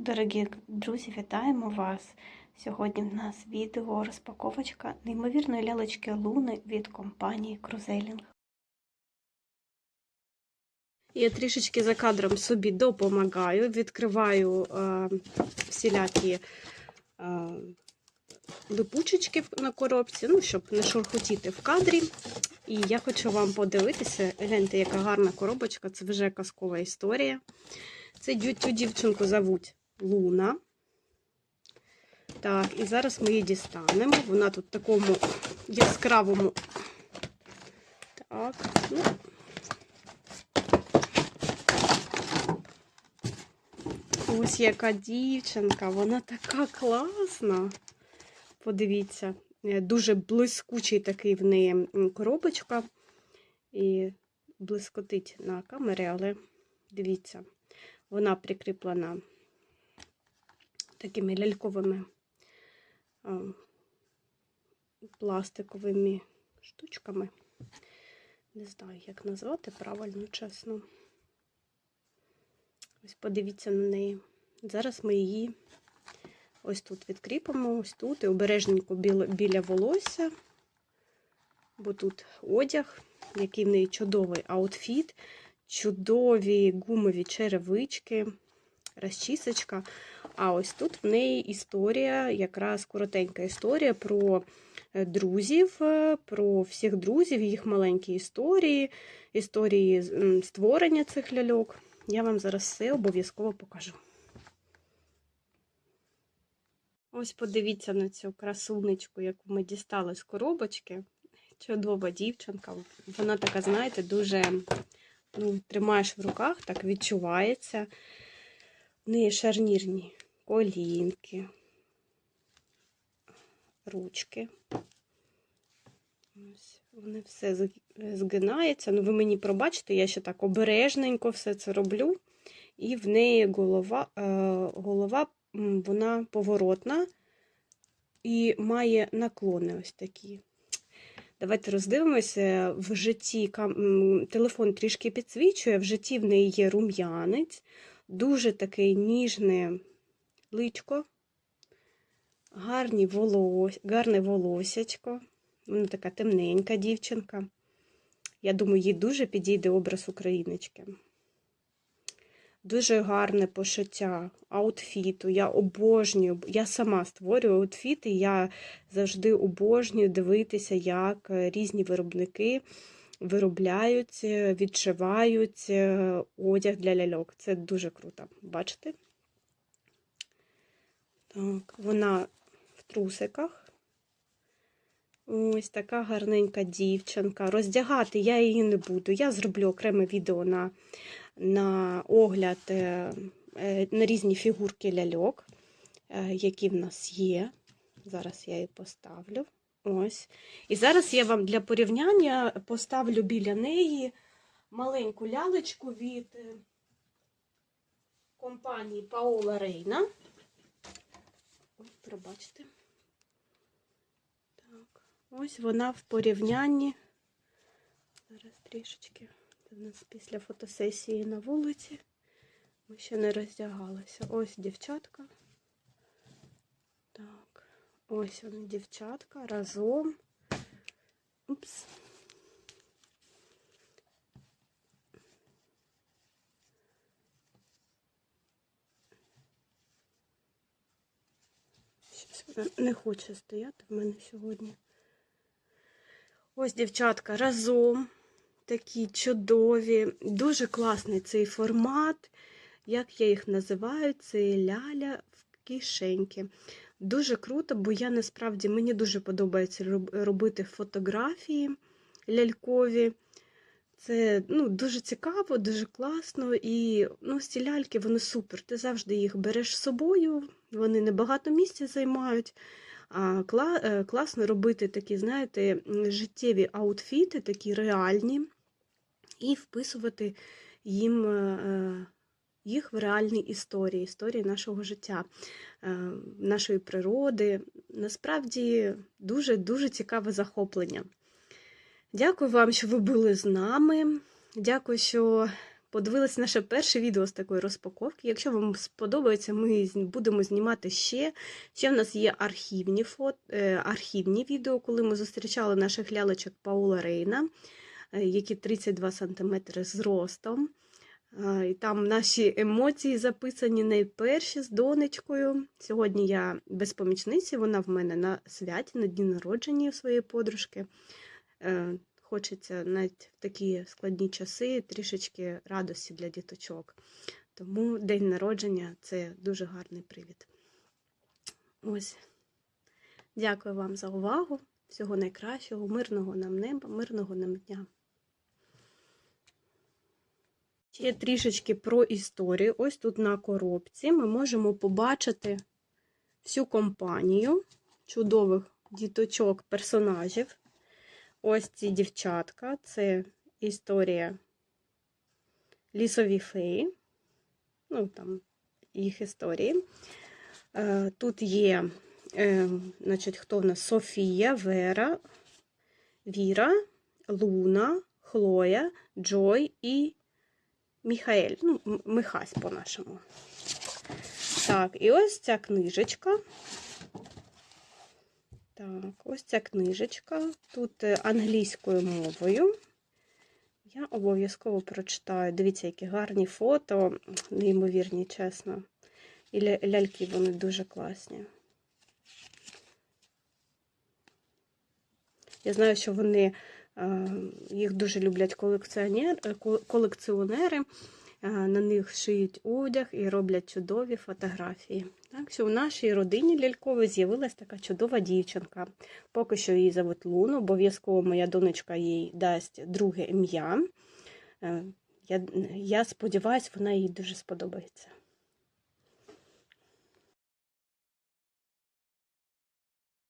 Дорогі друзі, вітаємо вас! Сьогодні в нас відео розпаковочка неймовірної лялечки Луни від компанії Крузелінг. Я трішечки за кадром собі допомагаю, відкриваю е, всілякі е, липучечки на коробці, ну, щоб не шурхотіти в кадрі. І я хочу вам подивитися, гляньте, яка гарна коробочка, це вже казкова історія. Це цю дівчинку зовуть Луна. Так, і зараз ми її дістанемо. Вона тут в такому яскравому. Так, ну. Ось яка дівчинка, вона така класна. Подивіться, е, дуже блискучий такий в неї коробочка. І блискотить на камері, але дивіться, вона прикріплена такими ляльковими пластиковими штучками. Не знаю, як назвати правильно, чесно. Ось подивіться на неї. Зараз ми її ось тут відкріпимо, ось тут і обережненько біля, біля волосся, бо тут одяг, який в неї чудовий аутфіт, чудові гумові черевички, розчісочка. А ось тут в неї історія, якраз коротенька історія про е, друзів, е, про всіх друзів, їх маленькі історії, історії створення цих ляльок. Я вам зараз все обов'язково покажу. Ось подивіться на цю красунечку, яку ми дістали з коробочки. Чудова дівчинка. Вона така, знаєте, дуже ну, тримаєш в руках, так відчувається. Неї шарнірні колінки, ручки. Ось, Вони все згинається. Ну, ви мені пробачите, я ще так обережненько все це роблю. І в неї голова, е, голова вона поворотна і має наклони ось такі. Давайте роздивимося, в житті телефон трішки підсвічує, в житті в неї є рум'янець, дуже таке ніжне личко, гарні волос... гарне волосячко. Вона така темненька дівчинка. Я думаю, їй дуже підійде образ україночки. Дуже гарне пошиття аутфіту. Я обожнюю, я сама створюю аутфіти, я завжди обожнюю дивитися, як різні виробники виробляють, відшивають одяг для ляльок. Це дуже круто. Бачите? Так, вона в трусиках. Ось така гарненька дівчинка. Роздягати я її не буду. Я зроблю окреме відео на на огляд е, е, на різні фігурки ляльок, е, які в нас є. Зараз я її поставлю. Ось. І зараз я вам для порівняння поставлю біля неї маленьку лялечку від компанії Паола Рейна. Ой, пробачте. Так, ось вона в порівнянні. Зараз трішечки. Це в нас після фотосесії на вулиці. Ми ще не роздягалися. Ось дівчатка. Так, ось вони, дівчатка, разом. Упс. не хоче стояти в мене сьогодні. Ось, дівчатка, разом такі чудові, дуже класний цей формат, як я їх називаю, це ляля в кишеньки. Дуже круто, бо я насправді мені дуже подобається робити фотографії лялькові. Це ну, дуже цікаво, дуже класно. І ну, ці ляльки вони супер. Ти завжди їх береш з собою, вони небагато місця займають. А кла, е, Класно робити такі, знаєте, життєві аутфіти, такі реальні, і вписувати їм е, їх в реальні історії, історії нашого життя, е, нашої природи. Насправді дуже-дуже цікаве захоплення. Дякую вам, що ви були з нами. Дякую, що подивилися наше перше відео з такої розпаковки. Якщо вам сподобається, ми будемо знімати ще. Ще в нас є архівні, фото, архівні відео, коли ми зустрічали наших лялечок Паула Рейна, е, які 32 см зростом. І там наші емоції записані найперші з донечкою. Сьогодні я без помічниці, вона в мене на святі, на дні народження своєї подружки. Е, Хочеться навіть в такі складні часи трішечки радості для діточок. Тому день народження це дуже гарний привід. Ось. Дякую вам за увагу. Всього найкращого, мирного нам неба, мирного нам дня. Ще трішечки про історію. Ось тут на коробці ми можемо побачити всю компанію чудових діточок, персонажів. Ось ці дівчатка. Це історія лісові феї. Ну, там їх історії. Е, Тут є, е, значить, хто в нас? Софія, Вера, Віра, Луна, Хлоя, Джой і Міхаель. Ну, Михась по-нашому. Так, і ось ця книжечка. Так, ось ця книжечка. Тут е, англійською мовою. Я обов'язково прочитаю. Дивіться, які гарні фото, неймовірні, чесно. І ля- ляльки вони дуже класні. Я знаю, що вони їх дуже люблять е, колекціонери. Е, На них шиють одяг і роблять чудові фотографії. Так що в нашій родині ляльковій з'явилась така чудова дівчинка. Поки що її зовуть Луну, обов'язково моя донечка їй дасть друге ім'я. Е, Я, я сподіваюся, вона їй дуже сподобається.